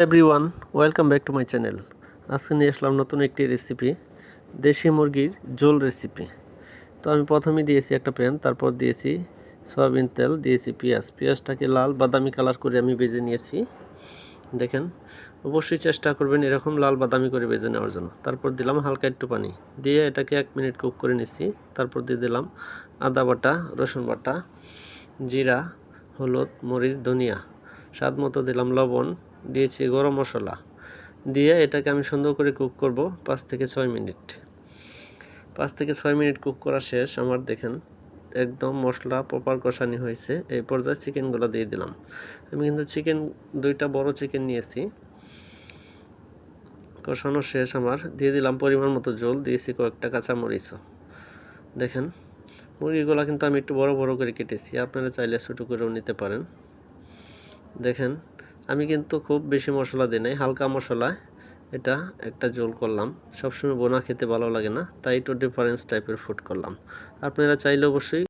Everyone welcome back to my channel আজকে নিয়ে আসলাম নতুন একটি রেসিপি দেশি মুরগির ঝোল রেসিপি তো আমি প্রথমে দিয়েছি একটা প্যান তারপর দিয়েছি সয়াবিন তেল, দিয়েছি পেঁয়াজ। পেঁয়াজটাকে লাল বাদামি কালার করে আমি ভেজে নিয়েছি। দেখেন, অবশ্যই চেষ্টা করবেন এরকম লাল বাদামি করে ভেজে নেওয়ার জন্য। তারপর দিলাম হালকা একটু পানি। দিয়ে এটাকে এক মিনিট কুক করে নিচ্ছি। তারপর দিয়ে দিলাম আদা বাটা, রসুন বাটা, জিরা, হলুদ, মরিচ, ধনিয়া। স্বাদ মতো দিলাম লবণ দিয়েছি গরম মশলা। দিয়ে এটাকে আমি সুন্দর করে কুক করব পাঁচ থেকে ছয় মিনিট। পাঁচ থেকে ছয় মিনিট কুক করা শেষ। আমার দেখেন একদম মশলা প্রপার কষানি হয়েছে। এই পর্যায়ে চিকেনগুলো দিয়ে দিলাম। আমি কিন্তু চিকেন, দুইটা বড় চিকেন নিয়েছি। কষানো শেষ আমার। দিয়ে দিলাম পরিমাণ মতো জল। দিয়েছি কয়েকটা কাঁচামরিচও। দেখেন, মুরগিগুলো কিন্তু আমি একটু বড় বড় করে কেটেছি। আপনারা চাইলে ছোটো করেও নিতে পারেন। দেখেন আমি কিন্তু খুব বেশি মশলা দিই নাই, হালকা মশলা। এটা একটা জোল করলাম। সবসময় বোনা খেতে ভালো লাগে না, তাই একটু ডিফারেন্স টাইপের ফুড করলাম। আপনারা চাইলে অবশ্যই